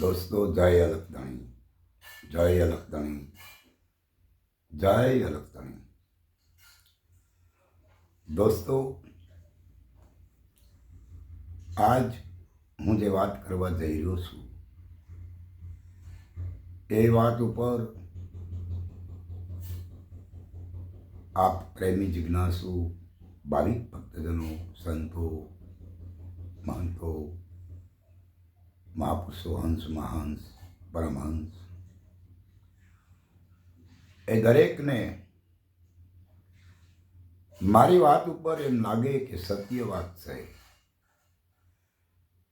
દોસ્તો જય અલકધણી જય અલકધણી જય અલકધણી દોસ્તો આજ હું જે વાત કરવા જઈ રહ્યો છું એ વાત ઉપર આપ પ્રેમી જિજ્ઞાસુ ભાવિક ભક્તજનો સંતો મહંતો મહાપુરુષો હંસ મહાંસ પરમહંસ એ દરેકને મારી વાત ઉપર એમ લાગે કે સત્ય વાત છે.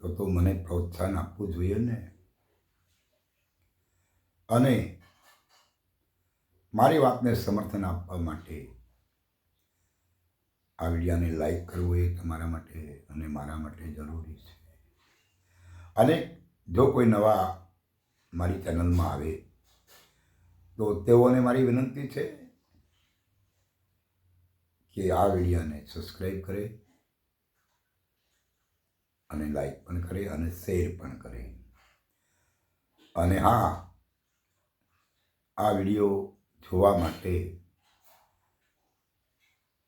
તો તો મને પ્રોત્સાહન આપવું જોઈએ ને. અને મારી વાતને સમર્થન આપવા માટે આ વિડીયાને લાઈક કરવું એ તમારા માટે અને મારા માટે જરૂરી છે. અને જો કોઈ નવા મારી ચેનલમાં આવે, તો તેઓને મારી વિનંતી છે કે આ વિડીયોને સબસ્ક્રાઈબ કરે અને લાઈક પણ કરે અને શેર પણ કરે. અને હા, આ વીડિયો જોવા માટે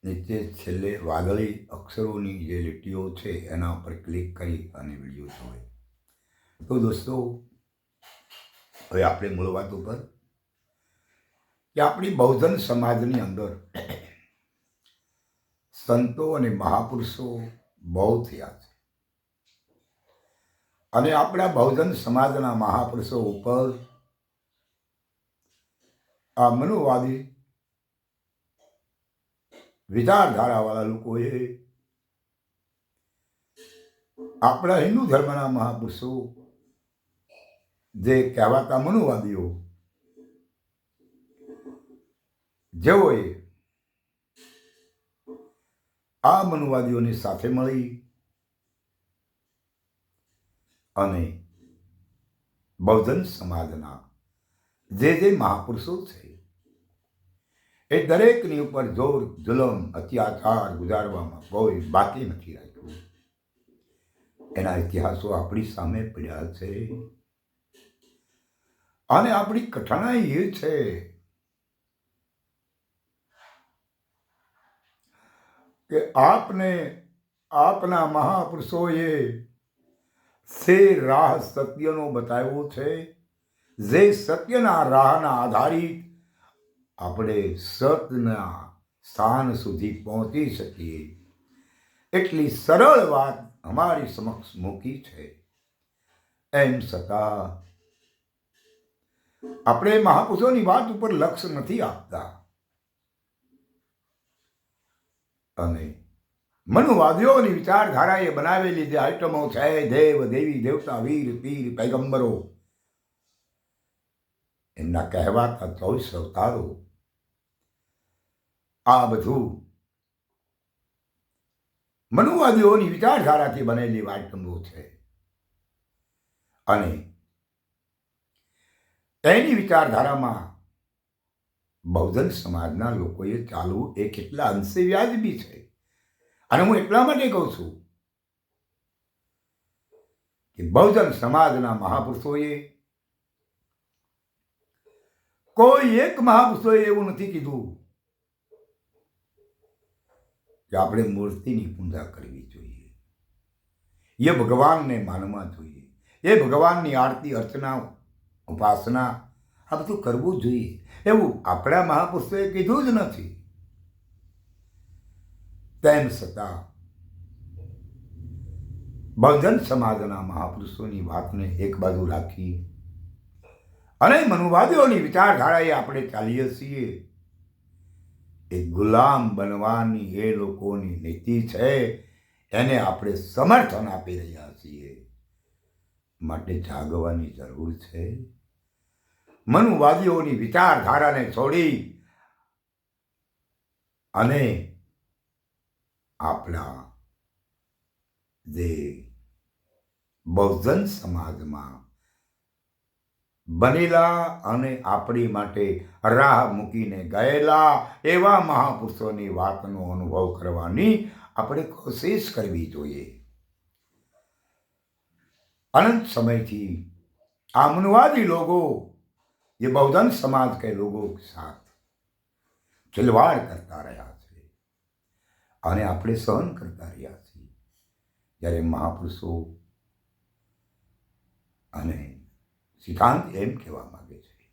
નીચે છેલ્લે વાદળી અક્ષરોની જે લીટીઓ છે, એના ઉપર ક્લિક કરી અને વીડિયો જોવે. તો દોસ્તો, હવે આપણે મૂળ વાત ઉપર કે આપણી બહુજન સમાજની અંદર સંતો અને મહાપુરુષો બહુ થયા છે. અને આપણા બહુજન સમાજના મહાપુરુષો ઉપર આ મનોવાદી વિચારધારાવાળા લોકોએ આપણા હિન્દુ ધર્મના મહાપુરુષો જે કહેવાતા મનુવાદીઓ જેઓએ આ મનુવાદીઓની સાથે મળી અને બૌદ્ધન સમાજના જે જે મહાપુરુષો છે, એ દરેકની ઉપર જોર, જુલમ, અત્યાચાર ગુજારવામાં કોઈ બાકી નથી રાખ્યું. એના ઇતિહાસો આપણી સામે પડ્યા છે. અને આપણી કઠણાઈ એ છે. કે આપને, આપના મહાપુરુષોએ સે રાહ સત્યનો બતાવ્યો છે, જે સત્યના રાહના આધારિત આપણે સતના સ્થાન સુધી પહોંચી શકીએ. એટલી સરળ વાત અમારી સમક્ષ મૂકી છે. એમ છતાં આપણે મહાપુરુષોની વાત ઉપર લક્ષ્ય નથી આપતા. અને મનુવાદીઓની વિચારધારાએ બનાવેલી જે આઈટમો છે, દેવ, દેવી, દેવતા, વીર, પીર, પૈગંબરો, એમના કહેવાતા ચોવીસ અવતારો, આ બધું મનુવાદીઓની વિચારધારાથી બનેલી આઈટમો છે. અને એની વિચારધારામાં બહુજન સમાજના લોકોએ ચાલવું એ કેટલા અંશે વ્યાજબી છે. અને હું એટલા માટે કહું છું કે બહુજન સમાજના મહાપુરુષોએ કોઈ એક મહાપુરુષોએ એવું નથી કીધું કે આપણે મૂર્તિની પૂજા કરવી જોઈએ. એ ભગવાનને માનવા જોઈએ. એ ભગવાનની આરતી અર્ચના ઉપાસના આ બધું કરવું જોઈએ. એવું આપણા મહાપુરુષોએ કીધું જ નથી. તેમ છતાં બહુજન સમાજના મહાપુરુષોની વાતને એક બાજુ રાખી અને મનુવાદીઓની વિચારધારાએ આપણે ચાલીએ છીએ. એ ગુલામ બનવાની એ લોકોની નીતિ છે, એને આપણે સમર્થન આપી રહ્યા છીએ. માટે જાગવાની જરૂર છે. મનુવાદીઓની વિચારધારાને છોડી અને આપણા જે બહુજન સમાજમાં બનેલા અને આપણી માટે રાહ મૂકીને ગયેલા એવા મહાપુરુષોની વાતનો અનુભવ કરવાની આપણે કોશિશ કરવી જોઈએ. અનંત સમયથી આ મનુવાદી લોકો ये बहुजन समाज के लोगों के साथ ખિલવાડ કરતા રહ્યા છે અને આપણે સહન કરતા રહ્યા છીએ જ્યારે મહાપુરુષો અને સિદ્ધાંત એમ કહેવા માંગે છે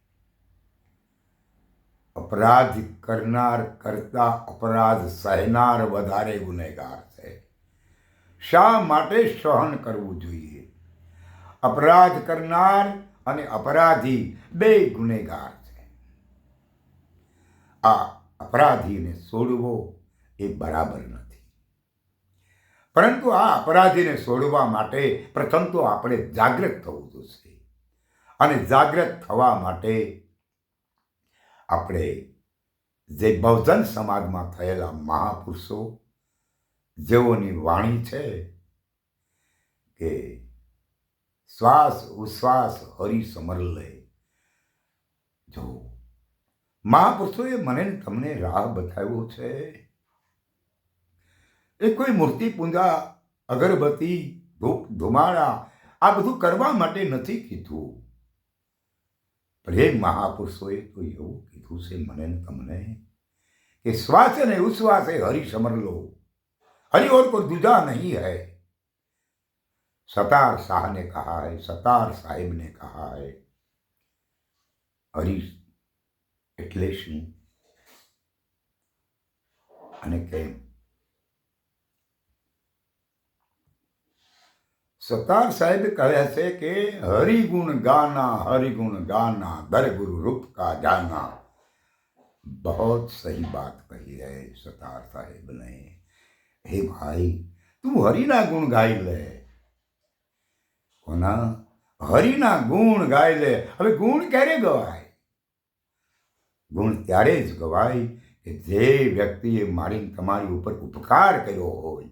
અપરાધ કરનાર કરતા અપરાધ સહેનાર વધારે ગુનેગાર છે શા માટે સહન કરવું જોઈએ અપરાધ કરનાર અને અપરાધી બે ગુનેગાર છે. આ અપરાધીને છોડવો એ બરાબર નથી. પરંતુ આ અપરાધીને છોડવા માટે પ્રથમ તો આપણે જાગૃત થવું જોશે અને જાગૃત થવા માટે આપણે જે બહુજન સમાજમાં થયેલા મહાપુરુષો જેઓની વાણી છે કે શ્વાસ, ઉશ્વાસ હરી સમર જો મહાપુરુષોએ મને તમને રાહ બતાવ્યો છે. એ કોઈ મૂર્તિ, પૂજા, અગરબત્તી, ધૂપ, ધુમાડા, આ બધું કરવા માટે નથી કીધું. પ્રેમ મહાપુરુષોએ તો એવું કીધું છે મને તમને કે શ્વાસ ને ઉશ્વાસ એ હરિ લો. હરિ ઓર કોઈ દુધા નહીં હૈ. सतार शाह ने कहा है सतार साहिब ने कहा है હરી એટલે શું અને કેમ સતાર સાહેબ કહે છે કે હરિગુણ ગાના હરિગુણ ગાના દર ગુરુ રૂપ કા જાના बहुत सही बात कही है सतार साहेब ने હે ભાઈ તું હરિના ગુણ ગાઈ લે કોના હરિના ગુણ ગાય લે. હવે ગુણ ક્યારે ગવાય? ગુણ ત્યારે જ ગવાય કે જે વ્યક્તિએ મારી તમારી ઉપર ઉપકાર કર્યો હોય,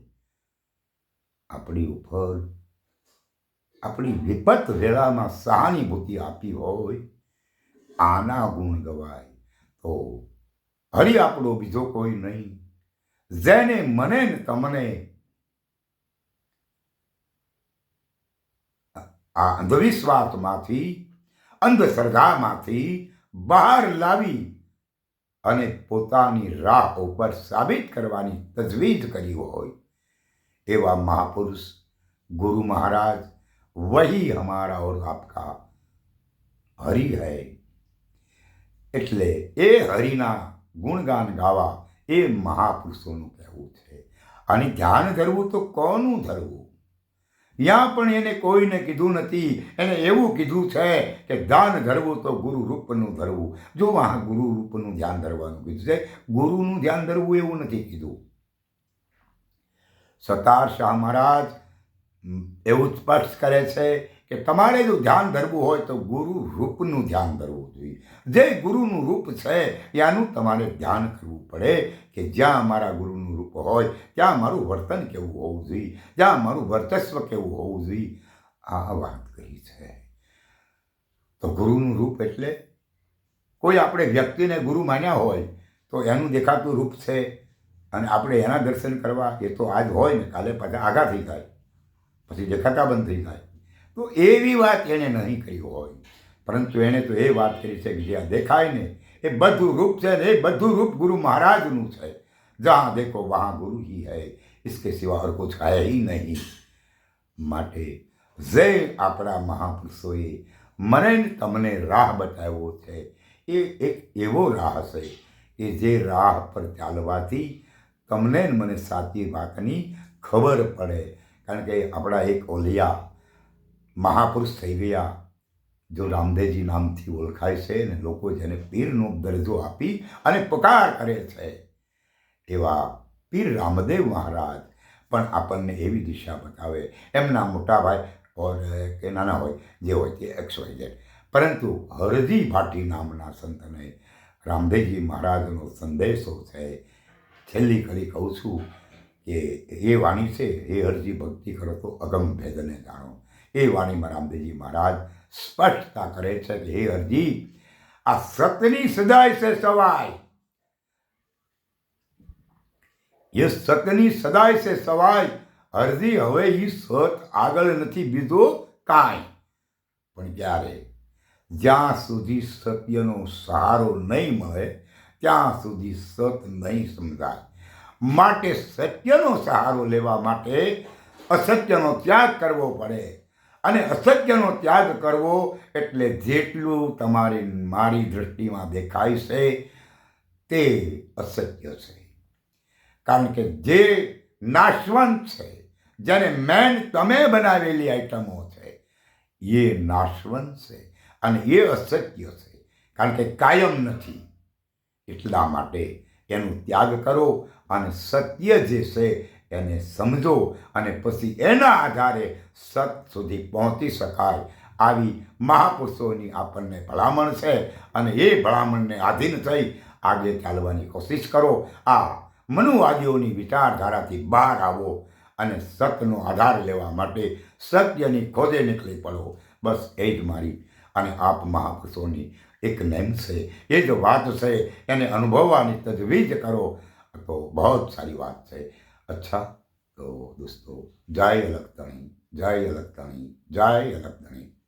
આપણી ઉપર, આપણી વિપત વેળામાં સહાનુભૂતિ આપી હોય, આના ગુણ ગવાય. તો હરિ આપણો બીજો કોઈ નહીં. જેને મને ને તમને આ અંધવિશ્વાસમાંથી, અંધશ્રદ્ધામાંથી બહાર લાવી અને પોતાની રાહ ઉપર સાબિત કરવાની તજવીજ કરી હોય એવા મહાપુરુષ ગુરુ મહારાજ, વહી હમારા ઓર આપકા હરિ હૈ. એટલે એ હરિના ગુણગાન ગાવા એ મહાપુરુષોનું કહેવું છે. અને ધ્યાન ધરવું તો કોનું ધરવું? ત્યાં પણ એને કોઈને કીધું નથી. એને એવું કીધું છે કે ધ્યાન ધરવું તો ગુરુ રૂપનું ધરવું. જો આ ગુરુ રૂપનું ધ્યાન ધરવાનું કીધું છે, ગુરુનું ધ્યાન ધરવું એવું નથી કીધું. સતાર શાહ મહારાજ એવું સ્પષ્ટ કરે છે કે તમારે જો ધ્યાન ધરવું હોય તો ગુરુ રૂપનું ધ્યાન ધરવું જોઈએ. જે ગુરુનું રૂપ છે ત્યાંનું તમારે ધ્યાન કરવું પડે. કે જ્યાં અમારા ગુરુનું રૂપ હોય ત્યાં અમારું વર્તન કેવું હોવું જોઈએ, જ્યાં અમારું વર્ચસ્વ કેવું હોવું જોઈએ, આ વાત કરી છે. તો ગુરુનું રૂપ એટલે કોઈ આપણે વ્યક્તિને ગુરુ માન્યા હોય, તો એનું દેખાતું રૂપ છે અને આપણે એના દર્શન કરવા, એ તો આજ હોય ને, કાલે પાછા આઘા થઈ જાય, પછી દેખાતા બંધ થઈ જાય. તો એવી વાત એણે નહીં કરી હોય. પરંતુ એણે તો એ વાત કરી છે કે જ્યાં દેખાય ને એ બધું રૂપ છે ને એ બધું રૂપ ગુરુ મહારાજનું છે. જ્યાં દેખો વહાં ગુરુ હી હૈ इसके सिवा और कुछ है ही नहीं માટે જે આપણા મહાપુરુષોએ મને તમને રાહ બતાવ્યો છે, એ એક એવો રાહ છે કે જે રાહ પર ચાલવાથી તમને મને સાચી વાતની ખબર પડે. કારણ કે આપણા એક ઓલિયા મહાપુરુષ થઈ ગયા જો રામદેવજી નામથી ઓળખાય છે અને લોકો જેને પીરનો દરજ્જો આપી અને પકાર કરે છે, એવા પીર રામદેવ મહારાજ પણ આપણને એવી દિશા બતાવે. એમના મોટા ભાઈ ઓર કે નાના હોય, જે હોય તે એક્સ વાય ઝેડ પરંતુ હરજી ભાટી નામના સંતને રામદેવજી મહારાજનો સંદેશો છે. છેલ્લી કડી કહું છું કે એ વાણી છે, એ હરજી ભક્તિ કરો તો અગમ ભેદને જાણો. એ વાણીમાં રામદેવજી મહારાજ સ્પષ્ટતા કરે છે કે હે હરજી આ સતની સદાય છે સવાય. એ સતની સદાય છે સવાય. અરજી હવે એ સત આગળ નથી, બીજો કાંઈ. પણ ક્યારે જ્યાં સુધી સત્યનો સહારો નહીં મળે, ત્યાં સુધી સત નહીં સમજાય. માટે સત્યનો સહારો લેવા માટે અસત્યનો ત્યાગ કરવો પડે. અને અસત્યનો ત્યાગ કરવો એટલે જેટલું તમારી મારી દૃષ્ટિમાં દેખાય છે, તે અસત્ય છે. કારણ કે જે નાશવંત છે, જેને મેન તમે બનાવેલી આઈટમો છે, એ નાશવંત છે અને એ અસત્ય છે. કારણ કે કાયમ નથી. એટલા માટે એનું ત્યાગ કરો અને સત્ય જે છે એને સમજો અને પછી એના આધારે સત સુધી પહોંચી શકાય. આવી મહાપુરુષોની આપણને ભલામણ છે અને એ ભલામણને આધીન થઈ આગળ ચાલવાની કોશિશ કરો. આ મનુવાદીઓની વિચારધારાથી બહાર આવો અને સતનો આધાર લેવા માટે સત્યની ખોજે નીકળી પડો. બસ એ જ મારી અને આપ મહાપુરુષોની એક નેમ છે, એ જ વાત છે, એને અનુભવવાની તજવીજ કરો. તો બહુ સારી વાત છે. અચ્છા. તો દોસ્તો જય અલગતણી જય અલગતણી જય અલગતણી